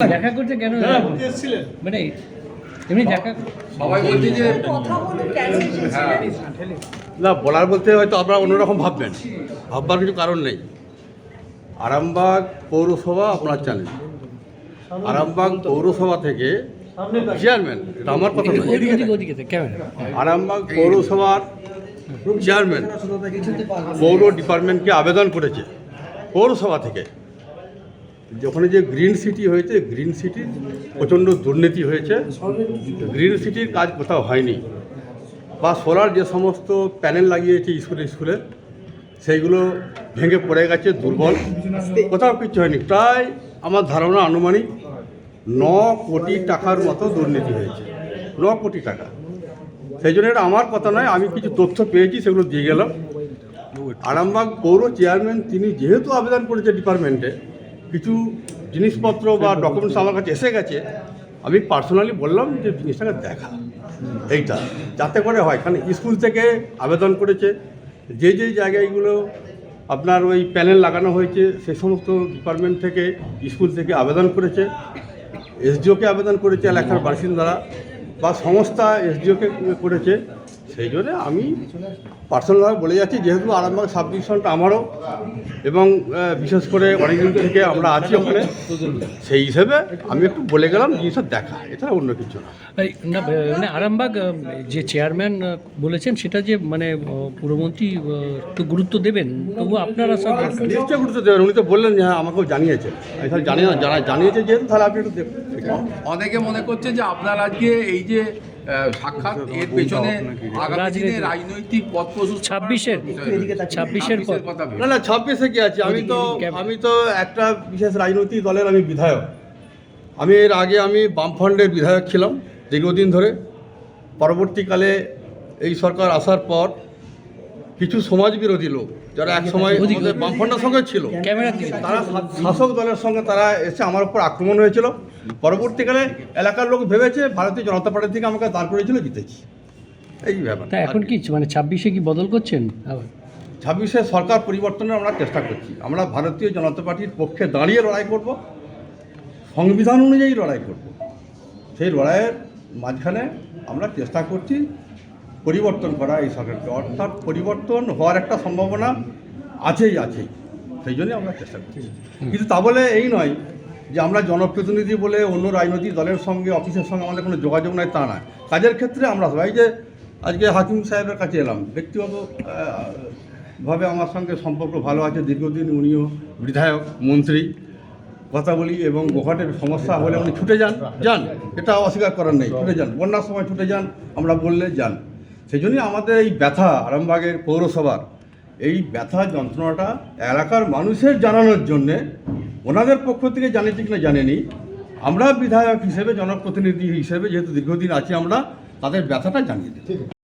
দেখা করতে কেন মানে এমনি দেখা সবাই বলছে যে সেটা না বলার বলতে হয়তো আপনারা অন্যরকম ভাববেন। ভাববার কিছু কারণ নেই। আরামবাগ পৌরসভা আপনার জানেন আরামবাগ পৌরসভা থেকে চেয়ারম্যান এটা আমার কথা আরামবাগ পৌরসভার চেয়ারম্যান পৌর ডিপার্টমেন্টকে আবেদন করেছে। পৌরসভা থেকে। ওখানে যে গ্রিন সিটি হয়েছে গ্রিন সিটির প্রচণ্ড দুর্নীতি হয়েছে। গ্রিন সিটির কাজ কোথাও হয়নি। বা সোলার যে সমস্ত প্যানেল লাগিয়েছে স্কুলে স্কুলে সেইগুলো ভেঙে পড়ে গেছে, দুর্বল। কোথাও কিছু হয়নি। প্রায় আমার ধারণা আনুমানিক ন কোটি টাকার মতো দুর্নীতি হয়েছে। ন কোটি টাকা। সেই জন্য এটা আমার কথা নয়, আমি কিছু তথ্য পেয়েছি, সেগুলো দিয়ে গেলাম। আরামবাগ পৌর চেয়ারম্যান তিনি যেহেতু আবেদন করেছে ডিপার্টমেন্টে কিছু জিনিসপত্র বা ডকুমেন্টস আমার কাছে এসে গেছে, আমি পার্সোনালি বললাম যে জিনিসটাকে দেখা। এইটা, যাতে করে হয়, কারণ স্কুল থেকে আবেদন করেছে, যে যে জায়গাগুলো আপনার ওই প্যানেল লাগানো হয়েছে, সে সমস্ত ডিপার্টমেন্ট থেকে স্কুল থেকে আবেদন করেছে এসডিওকে আবেদন করেছে, এলাকার বাসিন্দারা, বা সংস্থা এসডিওকে করেছে সেই জন্য আমি পার্সোনালভাবে বলে যাচ্ছি যেহেতু আরামবাগ সাব ডিভিশনটা আমারও এবং বিশেষ করে অনেকদিন থেকে আমরা আছি ওখানে সেই হিসেবে আমি একটু বলে গেলাম জিনিসটা দেখা এটা অন্য কিছু না। না মানে আরামবাগ যে চেয়ারম্যান বলেছেন সেটা যে মানে পুরমন্ত্রী একটু গুরুত্ব দেবেন তবু আপনারা সব নিশ্চয় গুরুত্ব দেবেন উনি তো বললেন যে হ্যাঁ আমাকেও জানিয়েছে আমি তাহলে জানি না জানা জানিয়েছে যেহেতু তাহলে আপনি একটু দেখুন অনেকে মনে করছে যে আপনার আজকে এই যে সাক্ষাৎ। এর পেছনে আগামী দিনে রাজনৈতিক পথ প্রশস্ত ছাব্বিশের ছাব্বিশের পর। কথা না না ছাব্বিশে কি আছে? আমি তো আমি তো একটা বিশেষ রাজনৈতিক দলের আমি বিধায়ক। আমি এর আগে আমি বামফ্রন্টের বিধায়ক ছিলাম দীর্ঘদিন ধরে। পরবর্তীকালে এই সরকার আসার পর কিছু সমাজ বিরোধী লোক যারা এক সময় বামফ্রন্টের সঙ্গে ছিল তারা শাসক দলের সঙ্গে তারা এসে আমার উপর আক্রমণ হয়েছিল। পরবর্তীকালে এলাকার লোক ভেবেছে ভারতীয় জনতা পার্টি থেকে আমাকে দাঁড় করেছিল জিতেছি। এই ব্যাপার। এখন কি মানে ছাব্বিশে কি বদল করছেন? ছাব্বিশে সরকার পরিবর্তনের আমরা চেষ্টা করছি। আমরা ভারতীয় জনতা পার্টির পক্ষে দাঁড়িয়ে লড়াই করব সংবিধান অনুযায়ী লড়াই করব। সেই লড়াইয়ের মাঝখানে আমরা চেষ্টা করছি পরিবর্তন করা এই সরকারকে। অর্থাৎ পরিবর্তন হওয়ার একটা সম্ভাবনা আছেই আছেই। সেই জন্যই আমরা চেষ্টা করছি। কিন্তু তা বলে এই নয় যে আমরা জনপ্রতিনিধি বলে অন্য রাজনৈতিক দলের সঙ্গে অফিসের সঙ্গে আমাদের কোনো যোগাযোগ নাই তা নয়। কাজের ক্ষেত্রে আমরা সবাই যে আজকে হাকিম সাহেবের কাছে এলাম ব্যক্তিগত ভাবে আমার সঙ্গে সম্পর্ক ভালো আছে দীর্ঘদিন উনিও বিধায়ক মন্ত্রী কথা বলি এবং গোঘাটের সমস্যা হলে উনি ছুটে যান যান। এটা অস্বীকার করার নেই ছুটে যান। বন্যার সময় ছুটে যান আমরা বললে যান। সেই জন্যই আমাদের এই ব্যথা আরামবাগের পৌরসভার, এই ব্যথা যন্ত্রণাটা এলাকার মানুষের জানানোর জন্যে ওনাদের পক্ষ থেকে জানিয়েছি কিনা জানেনি। আমরা বিধায়ক হিসেবে, জনপ্রতিনিধি হিসেবে যেহেতু দীর্ঘদিন আছি আমরা, তাদের ব্যথাটা জানিয়ে দিই